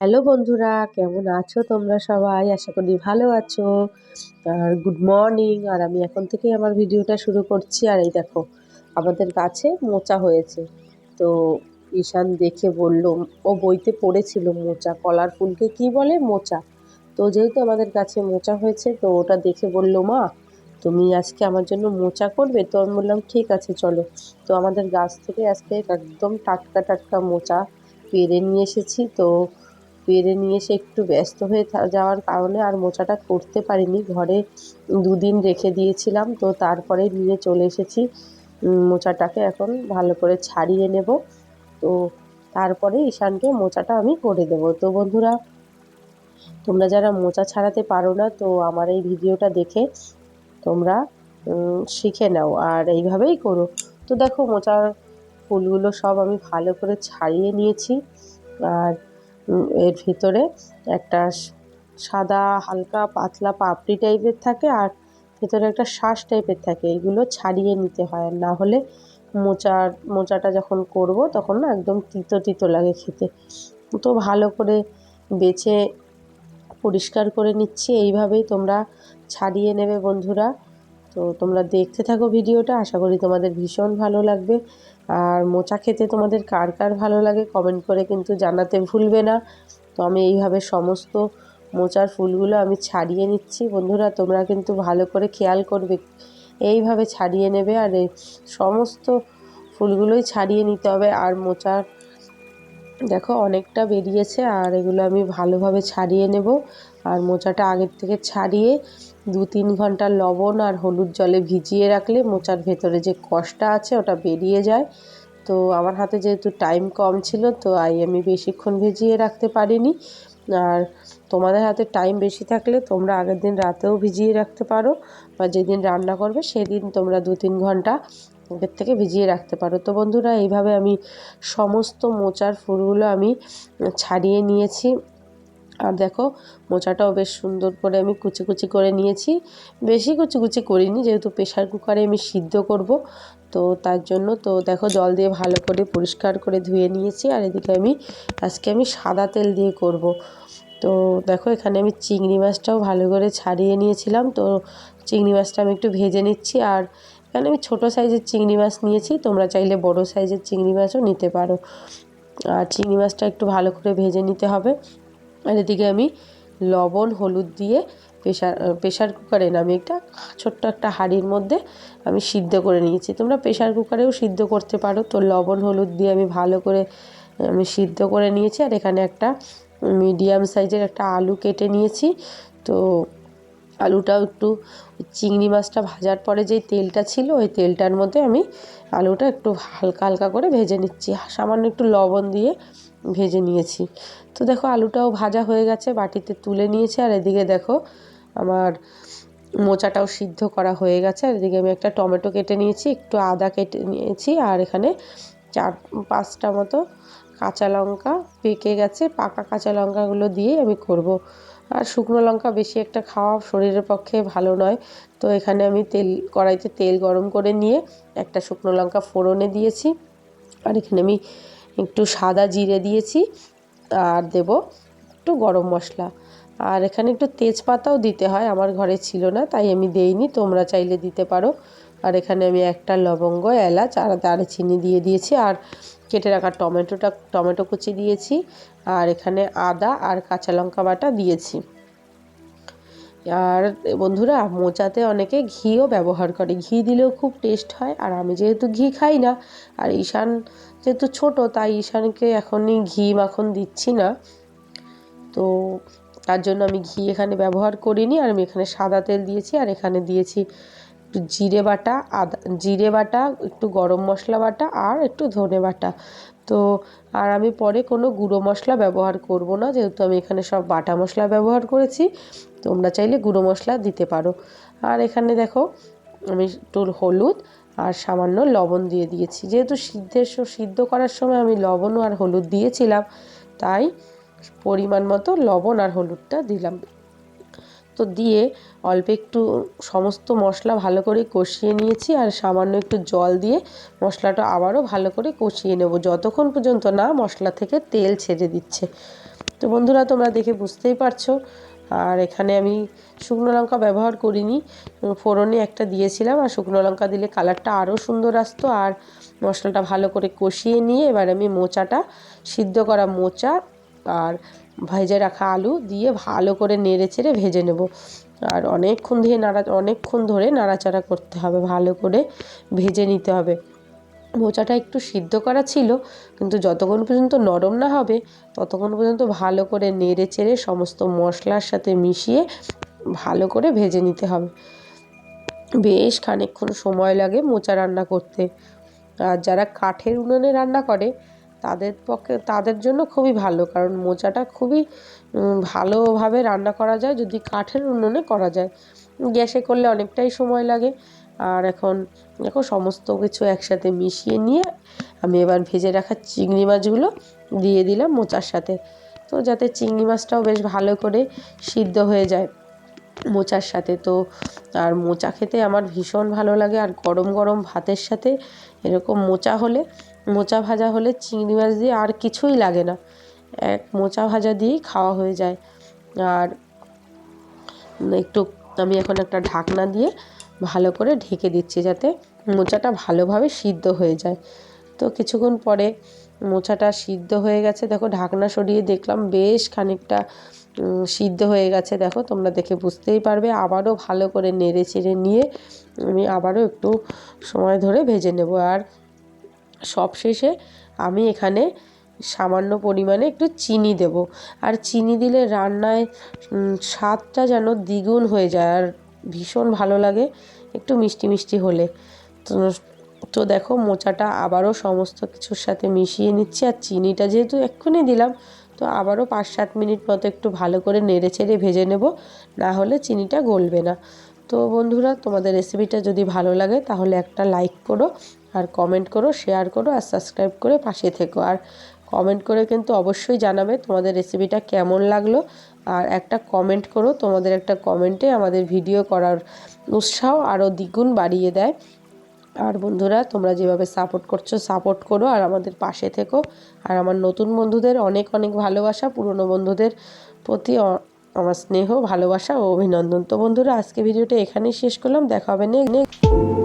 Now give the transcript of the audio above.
Hello বন্ধুরা, কেমন আছো তোমরা সবাই? আশা করি ভালো আছো। আর গুড মর্নিং আর আমি এখন থেকেই আমার ভিডিওটা শুরু করছি। আর এই দেখো, আমাদের গাছে মোচা হয়েছে। তো ঈশান দেখে বলল, ও বইতে পড়েছিল মোচা, কলার ফুলকে। কি বলে? মোচা। তো যেহেতু আমাদের গাছে মোচা হয়েছে, তো ওটা দেখে বলল, মা, তুমি আজকে আমার জন্য মোচা করবে? তো আমি বললাম, ঠিক আছে, চলো। তো আমাদের গাছ থেকে আজকে একদম টাটকা টাটকা মোচা পেরে নিয়ে এসেছি। তো পেরে নিয়ে এসে একটু ব্যস্ত হয়ে যাওয়ার কারণে আর মোচাটা করতে পারিনি। ঘরে দুদিন রেখে দিয়েছিলাম, তো তারপরে নিয়ে চলে এসেছি। মোচাটাকে এখন ভালো করে ছাড়িয়ে নেব। তো তারপরে ঈশানকে মোচাটা আমি করে দেব। তো বন্ধুরা, তোমরা যারা মোচা ছাড়াতে পারো না, তো আমার এই ভিডিওটা দেখে তোমরা শিখে নাও আর এইভাবেই করো। তো দেখো, মোচার ফুলগুলো সব আমি ভালো করে ছাড়িয়ে নিয়েছি। আর এর ভিতরে একটা সাদা, হালকা, পাতলা পাপড়ি টাইপের থাকে আর ভেতরে একটা শ্বাস টাইপের থাকে। এগুলো ছাড়িয়ে নিতে হয় না হলে মোচার মোচাটা যখন করব তখন না একদম তিতো তিতো লাগে খেতে। তো ভালো করে বেছে পরিষ্কার করে নিচ্ছি। এইভাবেই তোমরা ছাড়িয়ে নেবে বন্ধুরা। তো তোমরা দেখতে থাকো ভিডিওটা। আশা করি তোমাদের ভীষণ ভালো লাগবে। আর মোচা খেতে তোমাদের কার কার ভালো লাগে কমেন্ট করে কিন্তু জানাতে ভুলবে না। তো আমি এইভাবে সমস্ত মোচার ফুলগুলো আমি ছাড়িয়ে নিচ্ছি। বন্ধুরা, তোমরা কিন্তু ভালো করে খেয়াল করবে। এইভাবে ছাড়িয়ে নেবে আর সমস্ত ফুলগুলোই ছাড়িয়ে নিতে হবে। আর মোচার দেখো অনেকটা বেরিয়েছে আর এগুলো আমি ভালোভাবে ছাড়িয়ে নেব। আর মোচাটা আগের থেকে ছাড়িয়ে দু তিন ঘণ্টা লবণ আর হলুদ জলে ভিজিয়ে রাখলে মোচার ভেতরে যে কষটা আছে ওটা বেরিয়ে যায়। তো আমার হাতে যেহেতু টাইম কম ছিল, তো আই আমি বেশিক্ষণ ভিজিয়ে রাখতে পারিনি। আর তোমাদের হাতে টাইম বেশি থাকলে তোমরা আগের দিন রাতেও ভিজিয়ে রাখতে পারো বা যেদিন রান্না করবে সেদিন তোমরা দু তিন ঘণ্টা আগের থেকে ভিজিয়ে রাখতে পারো। তো বন্ধুরা, এইভাবে আমি সমস্ত মোচার ফুলগুলো আমি ছাড়িয়ে নিয়েছি। আর দেখো, মোচাটাও বেশ সুন্দর করে আমি কুচি কুচি করে নিয়েছি। বেশি কুচি কুচি করিনি, যেহেতু প্রেশার কুকারে আমি সিদ্ধ করব, তো তার জন্য তো দেখো, জল দিয়ে ভালো করে পরিষ্কার করে ধুয়ে নিয়েছি। আর এদিকে আমি, আজকে আমি সাদা তেল দিয়ে করব। তো দেখো, এখানে আমি চিংড়ি মাছটাও ভালো করে ছাড়িয়ে নিয়েছিলাম। তো চিংড়ি মাছটা আমি একটু ভেজে নিচ্ছি। আর এখানে আমি ছোটো সাইজের চিংড়ি মাছ নিয়েছি, তোমরা চাইলে বড় সাইজের চিংড়ি মাছও নিতে পারো। আর চিংড়ি মাছটা একটু ভালো করে ভেজে নিতে হবে। আর এদিকে আমি লবণ, হলুদ দিয়ে প্রেশার প্রেশার কুকারে না, আমি একটা ছোট্ট একটা হাঁড়ির মধ্যে আমি সিদ্ধ করে নিয়েছি। তোমরা প্রেশার কুকারেও সিদ্ধ করতে পারো। তো লবণ, হলুদ দিয়ে আমি ভালো করে, আমি সিদ্ধ করে নিয়েছি। আর এখানে একটা মিডিয়াম সাইজের একটা আলু কেটে নিয়েছি। তো আলুটাও একটু চিংড়ি মাছটা ভাজার পরে যেই তেলটা ছিল, ওই তেলটার মধ্যে আমি আলুটা একটু হালকা হালকা করে ভেজে নিচ্ছি। সামান্য একটু লবণ দিয়ে ভেজে নিয়েছি। তো দেখো, আলুটাও ভাজা হয়ে গেছে, বাটিতে তুলে নিয়েছি। আর এদিকে দেখো, আমার মোচাটাও সিদ্ধ করা হয়ে গেছে। আর এদিকে আমি একটা টমেটো কেটে নিয়েছি, একটু আদা কেটে নিয়েছি। আর এখানে চার, পাঁচটা মতো কাঁচা লঙ্কা পেকে গেছে। পাকা কাঁচা লঙ্কাগুলো দিয়েই আমি করব। আর শুকনো লঙ্কা বেশি একটা খাওয়া শরীরের পক্ষে ভালো নয়। তো এখানে আমি তেল, কড়াইতে তেল গরম করে নিয়ে একটা শুকনো লঙ্কা ফোড়নে দিয়েছি। আর এখানে আমি একটু সাদা জিরে দিয়েছি। আর দেব একটু গরম মশলা। আর এখানে একটু তেজপাতাও দিতে হয়, আমার ঘরে ছিল না, তাই আমি দেইনি, তোমরা চাইলে দিতে পারো। আর এখানে আমি একটা লবঙ্গ, এলাচ আর দারচিনি দিয়ে দিয়েছি, আর কেটে রাখা টমেটোটা, টমেটো কুচি দিয়েছি, আর এখানে আদা আর কাঁচা লঙ্কা বাটা দিয়েছি। আর বন্ধুরা, মোচাতে অনেকে ঘিও ব্যবহার করে, ঘি দিলেও খুব টেস্ট হয়, আর আমি যেহেতু ঘি খাই না, আর ঈশান যেহেতু ছোট, তাই ঈশানকে এখনই ঘি মাখন দিচ্ছি না। তো তার জন্য আমি ঘি এখানে ব্যবহার করিনি, আর আমি এখানে সাদা তেল দিয়েছি, আর এখানে দিয়েছি একটু জিরে বাটা, আদা, জিরে বাটা, একটু গরম মশলা বাটা, আর একটু ধনে বাটা। তো, আর আমি পরে কোনো গুঁড়ো মশলা ব্যবহার করব না, যেহেতু আমি এখানে সব বাটা মশলা ব্যবহার করেছি, তোমরা চাইলে গুঁড়ো মশলা দিতে পারো। আর এখানে দেখো, আমি একটু হলুদ আর সামান্য লবণ দিয়ে দিয়েছি। যেহেতু সিদ্ধের সিদ্ধ করার সময় আমি লবণও আর হলুদ দিয়েছিলাম, তাই পরিমাণ মতো লবণ আর হলুদটা দিলাম। তো দিয়ে অল্প একটু সমস্ত মশলা ভালো করে কষিয়ে নিয়েছি আর সামান্য একটু জল দিয়ে মশলাটা আবারও ভালো করে কষিয়ে নেব। যতক্ষণ পর্যন্ত না মশলা থেকে তেল ছেড়ে দিচ্ছে। তো বন্ধুরা, তোমরা দেখে বুঝতেই পারছ। আর এখানে আমি শুকনো লঙ্কা ব্যবহার করিনি। ফোড়নে একটা দিয়েছিলাম আর শুকনো লঙ্কা দিলে কালারটা আরও সুন্দর আসতো। আর মশলাটা ভালো করে কষিয়ে নিয়ে এবার আমি মোচাটা, সিদ্ধ করা মোচা আর ভেজে রাখা আলু দিয়ে ভালো করে নেড়ে চেড়ে ভেজে নেব। আর অনেকক্ষণ দিয়ে নাড়া, অনেকক্ষণ ধরে নাড়াচাড়া করতে হবে, ভালো করে ভেজে নিতে হবে। মোচাটা একটু সিদ্ধ করা ছিল, কিন্তু যতক্ষণ পর্যন্ত নরম না হবে, ততক্ষণ পর্যন্ত ভালো করে নেড়ে চেড়ে সমস্ত মশলার সাথে মিশিয়ে ভালো করে ভেজে নিতে হবে। বেশ খানিকক্ষণ সময় লাগে মোচা রান্না করতে। আর যারা কাঠের উনুনে রান্না করে তাদের পক্ষে, তাদের জন্য খুবই ভালো। কারণ মোচাটা খুবই ভালোভাবে রান্না করা যায়, যদি কাঠের উনুনে করা যায়। গ্যাসে করলে অনেকটাই সময় লাগে। আর এখন দেখো সমস্ত কিছু একসাথে মিশিয়ে নিয়ে আমি এবার ভেজে রাখা চিংড়ি মাছগুলো দিয়ে দিলাম মোচার সাথে। তো যাতে চিংড়ি মাছটাও বেশ ভালো করে সিদ্ধ হয়ে যায় মোচার সাথে। তো আর মোচা খেতে আমার ভীষণ ভালো লাগে। আর গরম গরম ভাতের সাথে এরকম মোচা হলে মোচা ভাজা হলে চিংড়ি মাছ দিয়ে আর কিছুই লাগে না। এক মোচা ভাজা দিয়েই খাওয়া হয়ে যায়। আর একটু আমি এখন একটা ঢাকনা দিয়ে ভালো করে ঢেকে দিচ্ছি যাতে মোচাটা ভালোভাবে সিদ্ধ হয়ে যায়। তো কিছুক্ষণ পরে মোচাটা সিদ্ধ হয়ে গেছে। দেখো ঢাকনা সরিয়ে দেখলাম বেশ খানিকটা সিদ্ধ হয়ে গেছে। দেখো তোমরা দেখে বুঝতেই পারবে। আবারও ভালো করে নেড়ে চেড়ে নিয়ে আমি আবারও একটু সময় ধরে ভেজে নেব। আর সবশেষে আমি এখানে সামান্য পরিমাণে একটু চিনি দেব। আর চিনি দিলে রান্নায় স্বাদটা যেন দ্বিগুণ হয়ে যায় আর ভীষণ ভালো লাগে একটু মিষ্টি মিষ্টি হলে। তো তো দেখো মোচাটা আবারও সমস্ত কিছুর সাথে মিশিয়ে নিচ্ছি আর চিনিটা যেহেতু এক্ষুনি দিলাম, তো আবারও পাঁচ সাত মিনিট মতো একটু ভালো করে নেড়ে চেড়ে ভেজে নেব, না হলে চিনিটা গলবে না। তো বন্ধুরা, তোমাদের রেসিপিটা যদি ভালো লাগে তাহলে একটা লাইক করো আর কমেন্ট করো শেয়ার করো আর সাবস্ক্রাইব করে পাশে থেকো। আর কমেন্ট করে কিন্তু অবশ্যই জানাবে তোমাদের রেসিপিটা কেমন লাগল। আর একটা কমেন্ট করো, তোমাদের একটা কমেন্টে আমাদের ভিডিও করার উৎসাহ আরও দ্বিগুণ বাড়িয়ে দেয়। আর বন্ধুরা, তোমরা যেভাবে সাপোর্ট করছ সাপোর্ট করো আর আমাদের পাশে থেকো। আর আমার নতুন বন্ধুদের অনেক অনেক ভালোবাসা, পুরনো বন্ধুদের প্রতি আমার স্নেহ, ভালোবাসা ও অভিনন্দন। তো বন্ধুরা, আজকে ভিডিওটা এখানেই শেষ করলাম। দেখা হবে নেক্সট